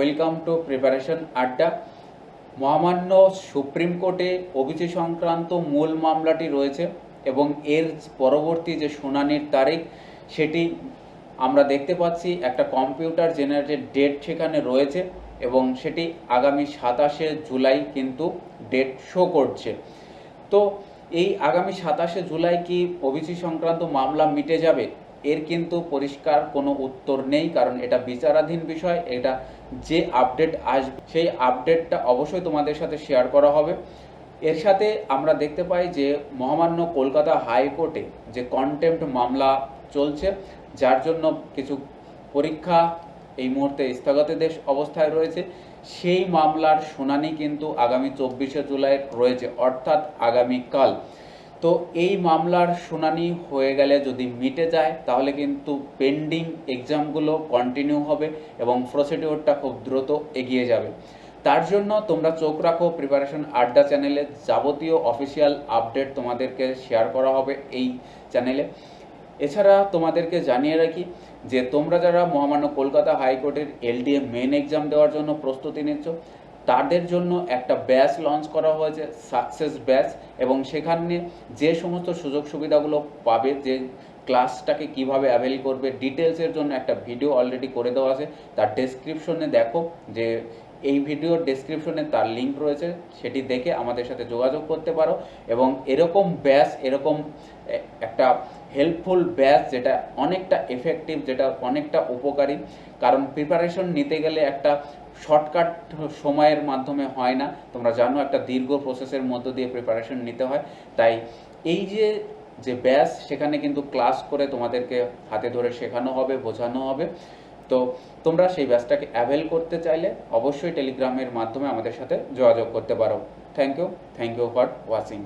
Welcome to preparation আড্ডা। মহামান্য supreme কোর্টে ওবিসি সংক্রান্ত মূল মামলাটি রয়েছে এবং এর পরবর্তী যে শুনানির তারিখ, সেটি আমরা দেখতে পাচ্ছি একটা কম্পিউটার জেনারেটেড ডেট সেখানে রয়েছে এবং সেটি আগামী সাতাশে জুলাই কিন্তু ডেট শো করছে। তো এই আগামী সাতাশে জুলাই কি ওবিসি সংক্রান্ত মামলা মিটে যাবে? এর কিন্তু পরিষ্কার কোনো উত্তর নেই, কারণ এটা বিচারাধীন বিষয়, এটা যে আপডেট আসবে, সেই আপডেটটা অবশ্যই তোমাদের সাথে শেয়ার করা হবে। এর সাথে আমরা দেখতে পাই যে মহামান্য কলকাতা হাইকোর্টে যে কন্টেম্পট মামলা চলছে, যার জন্য কিছু পরীক্ষা এই মুহূর্তে স্থগিতাদেশ অবস্থায় রয়েছে, সেই মামলার শুনানি কিন্তু আগামী চব্বিশে জুলাই রয়েছে, অর্থাৎ আগামীকাল। তো এই মামলার শুনানি হয়ে গেলে যদি মিটে যায়, তাহলে কিন্তু পেন্ডিং এক্সামগুলো কন্টিনিউ হবে এবং প্রসিডিওরটা খুব দ্রুত এগিয়ে যাবে। তার জন্য তোমরা চোখ রাখো প্রিপারেশন আড্ডা চ্যানেলে যাবতীয় অফিসিয়াল আপডেট তোমাদেরকে শেয়ার করা হবে এই চ্যানেলে। এছাড়া তোমাদেরকে জানিয়ে রাখি যে তোমরা যারা মহামান্য কলকাতা হাইকোর্টের এলডিএ মেন এক্সাম দেওয়ার জন্য প্রস্তুতি নিচ্ছ তাদের জন্য একটা ব্যাচ লঞ্চ করা হয়েছে সাকসেস ব্যাচ এবং সেখানে যে সমস্ত সুযোগ সুবিধাগুলো পাবে, যে ক্লাসটাকে কীভাবে অ্যাভেল করবে ডিটেলসের জন্য একটা ভিডিও অলরেডি করে দেওয়া আছে। তার ডেসক্রিপশনে দেখো যে এই ভিডিওর ডেসক্রিপশনে তার লিংক রয়েছে, সেটি দেখে আমাদের সাথে যোগাযোগ করতে পারো এবং এরকম ব্যাস এরকম একটা হেল্পফুল ব্যাচ যেটা অনেকটা এফেক্টিভ যেটা অনেকটা উপকারী। কারণ প্রিপারেশন নিতে গেলে একটা শর্টকাট সময়ের মাধ্যমে হয় না। তোমরা জানো একটা দীর্ঘ প্রসেসের মধ্য দিয়ে প্রিপারেশন নিতে হয়। তাই এই যে যে ব্যাস সেখানে কিন্তু ক্লাস করে তোমাদেরকে হাতে ধরে শেখানো হবে, বোঝানো হবে। তো তোমরা সেই ব্যাচটাকে অ্যাভেল করতে চাইলে অবশ্যই টেলিগ্রামের মাধ্যমে আমাদের সাথে যোগাযোগ করতে পারো। Thank you thank you for watching